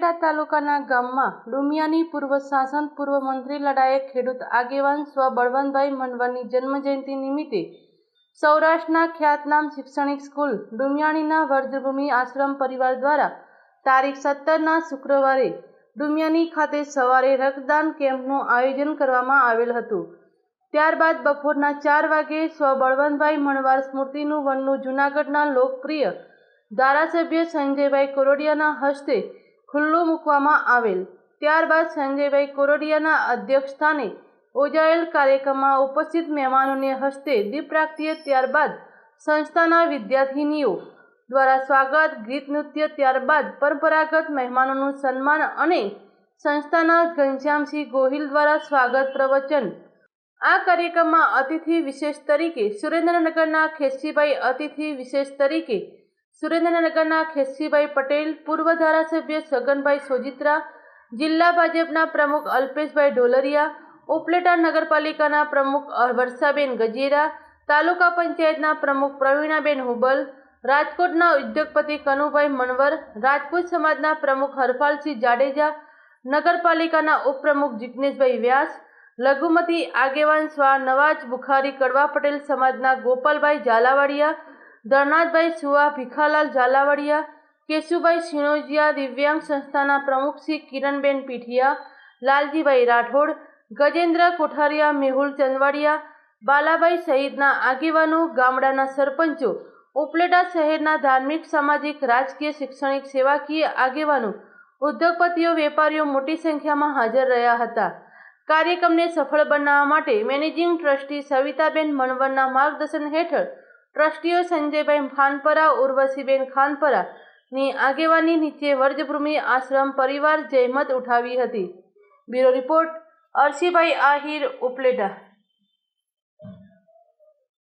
તાલુકાના ગામમાં ડુમિયાની પૂર્વ શાસન, પૂર્વ મંત્રી લડાયક ખેડૂત આગેવાન સ્વ બળવંતભાઈ મનવરની જન્મજયંતિ નિમિત્તે સૌરાષ્ટ્રના ખ્યાતનામ શૈક્ષણિક સ્કૂલ ડુમિયાણીના વર્જભૂમિ આશ્રમ પરિવાર દ્વારા તારીખ સત્તરના શુક્રવારે ડુમિયાની ખાતે સવારે રક્તદાન કેમ્પનું આયોજન કરવામાં આવેલ હતું. ત્યારબાદ બપોરના ચાર વાગે સ્વ બળવંતભાઈ મણવાર સ્મૃતિનું વનનું જૂનાગઢના લોકપ્રિય ધારાસભ્ય સંજયભાઈ કોરોડિયાના હસ્તે ખુલ્લું મૂકવામાં આવેલ. ત્યારબાદ સંજયભાઈ કોરોડિયાના અધ્યક્ષસ્થાને યોજાયેલ કાર્યક્રમમાં ઉપસ્થિત મહેમાનોને હસ્તે દીપ પ્રાગટ્ય ત્યારબાદ સંસ્થાના વિદ્યાર્થિનીઓ દ્વારા સ્વાગત, ગીત નૃત્ય, ત્યારબાદ પરંપરાગત મહેમાનોનું સન્માન અને સંસ્થાના ઘનશ્યામસિંહ ગોહિલ દ્વારા સ્વાગત પ્રવચન. આ કાર્યક્રમમાં અતિથિ વિશેષ તરીકે સુરેન્દ્રનગરના ખેસીભાઈ અતિથિ વિશેષ તરીકે સુરેન્દ્રનગરના ખેસીભાઈ પટેલ, પૂર્વ ધારાસભ્ય છગનભાઈ સોજિત્રા, જિલ્લા ભાજપના પ્રમુખ અલ્પેશભાઈ ઢોલરિયા, ઉપલેટા નગરપાલિકાના પ્રમુખ વર્ષાબેન ગજેરા, તાલુકા પંચાયતના પ્રમુખ પ્રવીણાબેન હુબલ, રાજકોટના ઉદ્યોગપતિ કનુભાઈ મણવર, રાજપૂત સમાજના પ્રમુખ હરપાલસિંહ જાડેજા, નગરપાલિકાના ઉપપ્રમુખ જિજ્ઞેશભાઈ વ્યાસ, લઘુમતી આગેવાન સ્વા નવાજ બુખારી, કડવા પટેલ સમાજના ગોપાલભાઈ ઝાલાવાડિયા ધરનાથભાઈ સુવા, ભીખાલાલ ઝાલાવાડિયા, કેશુભાઈ સિણોજિયા દિવ્યાંગ સંસ્થાના પ્રમુખ શ્રી કિરણબેન પીઠિયા, લાલજીભાઈ રાઠોડ, ગજેન્દ્ર કોઠારિયા, મેહુલ ચંદવાડિયા, બાલાભાઈ સહિતના આગેવાનો, ગામડાના સરપંચો, ઉપલેટા શહેરના ધાર્મિક, સામાજિક, રાજકીય, શૈક્ષણિક સેવાકીય આગેવાનો, ઉદ્યોગપતિઓ, વેપારીઓ મોટી સંખ્યામાં હાજર રહ્યા હતા. કાર્યક્રમને સફળ બનાવવા માટે મેનેજિંગ ટ્રસ્ટી સવિતાબેન મણવરના માર્ગદર્શન હેઠળ ટ્રસ્ટીઓ સંજયભાઈ ખાનપરા ઉર્વશીબેન ખાનપરા ની આગેવાની નીચે વર્જભૂમિ આશ્રમ પરિવાર જહેમત ઉઠાવી હતી. Bureau report Arshibhai Ahir Upleta.